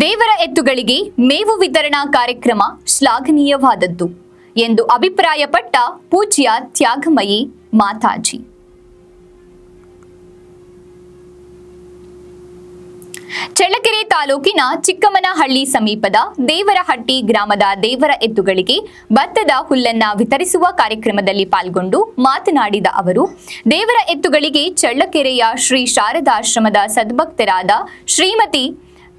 ದೇವರ ಎತ್ತುಗಳಿಗೆ ಮೇವು ವಿತರಣಾ ಕಾರ್ಯಕ್ರಮ ಶ್ಲಾಘನೀಯವಾದದ್ದು ಎಂದು ಅಭಿಪ್ರಾಯಪಟ್ಟ ಪೂಜ್ಯ ತ್ಯಾಗಮಯಿ ಮಾತಾಜಿ. ಚಳ್ಳಕೆರೆ ತಾಲೂಕಿನ ಚಿಕ್ಕಮ್ಮನಹಳ್ಳಿ ಸಮೀಪದ ದೇವರಹಟ್ಟಿ ಗ್ರಾಮದ ದೇವರ ಎತ್ತುಗಳಿಗೆ ಭತ್ತದ ಹುಲ್ಲನ್ನ ವಿತರಿಸುವ ಕಾರ್ಯಕ್ರಮದಲ್ಲಿ ಪಾಲ್ಗೊಂಡು ಮಾತನಾಡಿದ ಅವರು, ದೇವರ ಎತ್ತುಗಳಿಗೆ ಚಳ್ಳಕೆರೆಯ ಶ್ರೀ ಶಾರದಾಶ್ರಮದ ಸದ್ಭಕ್ತರಾದ ಶ್ರೀಮತಿ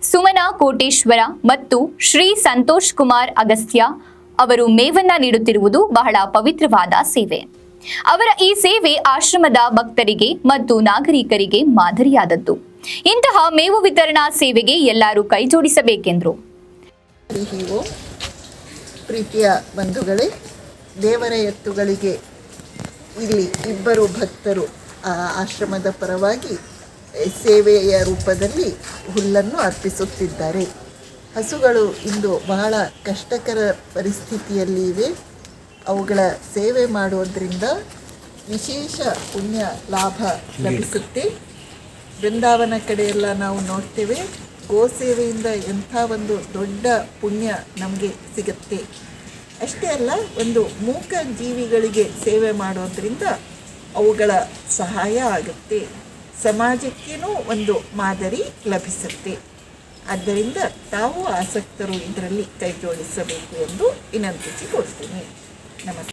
ಸುಮನಾ ಕೋಟೇಶ್ವರ ಮತ್ತು ಶ್ರೀ ಸಂತೋಷ್ ಕುಮಾರ್ ಅಗಸ್ತ್ಯ ಅವರು ಮೇವನ್ನ ನೀಡುತ್ತಿರುವುದು ಬಹಳ ಪವಿತ್ರವಾದ ಸೇವೆ. ಅವರ ಈ ಸೇವೆ ಆಶ್ರಮದ ಭಕ್ತರಿಗೆ ಮತ್ತು ನಾಗರಿಕರಿಗೆ ಮಾದರಿಯಾದದ್ದು. ಇಂತಹ ಮೇವು ವಿತರಣಾ ಸೇವೆಗೆ ಎಲ್ಲರೂ ಕೈಜೋಡಿಸಬೇಕೆಂದರು. ಪ್ರೀತಿಯ ಬಂಧುಗಳೇ, ದೇವರ ಎತ್ತುಗಳಿಗೆ ಇಲ್ಲಿ ಇಬ್ಬರು ಭಕ್ತರು ಆಶ್ರಮದ ಪರವಾಗಿ ಸೇವೆಯ ರೂಪದಲ್ಲಿ ಹುಲ್ಲನ್ನು ಅರ್ಪಿಸುತ್ತಿದ್ದಾರೆ. ಹಸುಗಳು ಇಂದು ಬಹಳ ಕಷ್ಟಕರ ಪರಿಸ್ಥಿತಿಯಲ್ಲಿ ಇವೆ. ಅವುಗಳ ಸೇವೆ ಮಾಡುವುದರಿಂದ ವಿಶೇಷ ಪುಣ್ಯ ಲಾಭ ಲಭಿಸುತ್ತೆ. ಬೃಂದಾವನ ಕಡೆಯೆಲ್ಲ ನಾವು ನೋಡ್ತೇವೆ. ಗೋಸೇವೆಯಿಂದ ಎಂಥ ಒಂದು ದೊಡ್ಡ ಪುಣ್ಯ ನಮಗೆ ಸಿಗುತ್ತೆ. ಅಷ್ಟೇ ಅಲ್ಲ, ಒಂದು ಮೂಕ ಜೀವಿಗಳಿಗೆ ಸೇವೆ ಮಾಡೋದ್ರಿಂದ ಅವುಗಳ ಸಹಾಯ ಆಗುತ್ತೆ. ಸಮಾಜಕ್ಕೇನೂ ಒಂದು ಮಾದರಿ ಲಭಿಸುತ್ತೆ. ಆದ್ದರಿಂದ ತಾವು ಆಸಕ್ತರು ಇದರಲ್ಲಿ ಕೈಜೋಡಿಸಬೇಕು ಎಂದು ವಿನಂತಿಸಿಕೊಳ್ತೀನಿ ನಮಸ್ತೆ.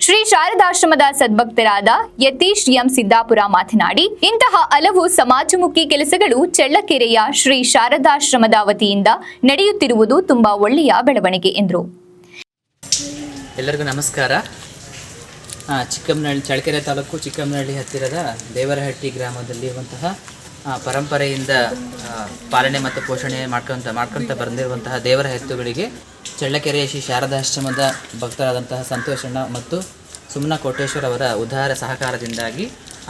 ಶ್ರೀ ಶಾರದಾಶ್ರಮದ ಸದ್ಭಕ್ತರಾದ ಯತೀಶ್ ಎಂ ಸಿದ್ದಾಪುರ ಮಾತನಾಡಿ ಇಂತಹ ಹಲವು ಸಮಾಜಮುಖಿ ಕೆಲಸಗಳು ಚಳ್ಳಕೆರೆಯ ಶ್ರೀ ಶಾರದಾಶ್ರಮದ ವತಿಯಿಂದ ನಡೆಯುತ್ತಿರುವುದು ತುಂಬಾ ಒಳ್ಳೆಯ ಬೆಳವಣಿಗೆ ಎಂದರು. ಎಲ್ಲರಿಗೂ ನಮಸ್ಕಾರ. ಚಿಕ್ಕಮ್ಮನಹಳ್ಳಿ, ಚಳ್ಳಕೆರೆ ತಾಲೂಕು ಚಿಕ್ಕಮ್ಮನಹಳ್ಳಿ ಹತ್ತಿರದ ದೇವರಹಟ್ಟಿ ಗ್ರಾಮದಲ್ಲಿರುವಂತಹ ಪರಂಪರೆಯಿಂದ ಪಾಲನೆ ಮತ್ತು ಪೋಷಣೆ ಮಾಡ್ಕೊಂತ, ಮಾಡ್ಕೊತ ಬಂದಿರುವಂತಹ ದೇವರ ಎತ್ತುಗಳಿಗೆ ಚಳ್ಳಕೆರೆಯ ಶ್ರೀ ಶಾರದಾಶ್ರಮದ ಭಕ್ತರಾದಂತಹ ಸಂತೋಷಣ್ಣ ಮತ್ತು ಸುಮ್ಮನ ಕೋಟೇಶ್ವರ ಅವರ ಉದಾರ ಸಹಕಾರದಿಂದಾಗಿ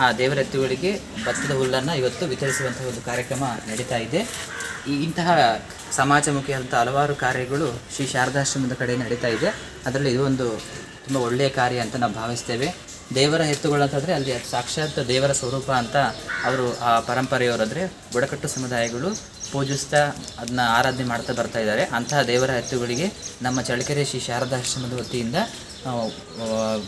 ಆ ದೇವರ ಎತ್ತುಗಳಿಗೆ ಭತ್ತದ ಹುಲ್ಲನ್ನು ಇವತ್ತು ವಿತರಿಸುವಂತಹ ಒಂದು ಕಾರ್ಯಕ್ರಮ ನಡೀತಾ ಇದೆ. ಈ ಇಂತಹ ಸಮಾಜಮುಖಿಯಾದಂಥ ಹಲವಾರು ಕಾರ್ಯಗಳು ಶ್ರೀ ಶಾರದಾಶ್ರಮದ ಕಡೆ ನಡೀತಾ ಇದೆ. ಅದರಲ್ಲಿ ಇದು ಒಂದು ತುಂಬ ಒಳ್ಳೆಯ ಕಾರ್ಯ ಅಂತ ನಾವು ಭಾವಿಸ್ತೇವೆ. ದೇವರ ಎತ್ತುಗಳು ಅಂತಂದರೆ ಅಲ್ಲಿ ಸಾಕ್ಷಾತ್ ದೇವರ ಸ್ವರೂಪ ಅಂತ ಅವರು ಆ ಪರಂಪರೆಯವರು ಅಂದರೆ ಬುಡಕಟ್ಟು ಸಮುದಾಯಗಳು ಪೂಜಿಸ್ತಾ ಅದನ್ನ ಆರಾಧನೆ ಮಾಡ್ತಾ ಬರ್ತಾ ಇದ್ದಾರೆ. ಅಂತಹ ದೇವರ ಎತ್ತುಗಳಿಗೆ ನಮ್ಮ ಚಳ್ಳಕೆರೆ ಶ್ರೀ ಶಾರದಾಶ್ರಮದ ವತಿಯಿಂದ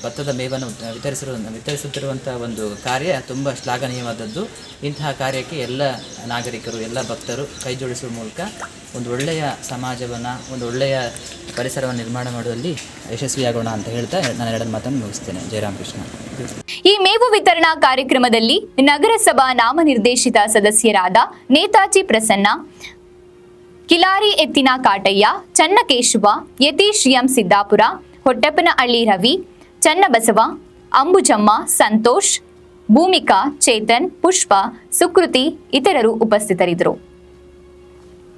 ಭತ್ತದ ಮೇವನ್ನು ವಿತರಿಸಿರುವ ವಿತರಿಸುತ್ತಿರುವಂಥ ಒಂದು ಕಾರ್ಯ ತುಂಬ ಶ್ಲಾಘನೀಯವಾದದ್ದು. ಇಂತಹ ಕಾರ್ಯಕ್ಕೆ ಎಲ್ಲ ನಾಗರಿಕರು, ಎಲ್ಲ ಭಕ್ತರು ಕೈ ಜೋಡಿಸುವ ಮೂಲಕ ಒಂದು ಒಳ್ಳೆಯ ಸಮಾಜವನ್ನು, ಒಂದು ಒಳ್ಳೆಯ ಪರಿಸರವನ್ನು ನಿರ್ಮಾಣ ಮಾಡುವಲ್ಲಿ ಯಶಸ್ವಿಯಾಗೋಣ ಅಂತ ಹೇಳ್ತಾ ನಾನು ಎರಡನ್ನು ಮಾತನ್ನು ಮುಗಿಸ್ತೇನೆ. ಜಯರಾಮಕೃಷ್ಣ ಈ ಮೇವು ವಿತರಣಾ ಕಾರ್ಯಕ್ರಮದಲ್ಲಿ ನಗರಸಭಾ ನಾಮನಿರ್ದೇಶಿತ ಸದಸ್ಯರಾದ ನೇತಾಜಿ ಪ್ರಸನ್ನ ಕಿಲಾರಿ ಎತ್ತಿನ ಕಾಟಯ್ಯ, ಚನ್ನಕೇಶವ, ಯತೀಶ್ ಎಂ ಸಿದ್ದಾಪುರ, ಹೊಟ್ಟೆಪ್ಪನಹಳ್ಳಿ ರವಿ, ಚನ್ನಬಸವ, ಅಂಬುಜಮ್ಮ, ಸಂತೋಷ್, ಭೂಮಿಕಾ, ಚೇತನ್, ಪುಷ್ಪ, ಸುಕೃತಿ ಇತರರು ಉಪಸ್ಥಿತರಿದ್ದರು.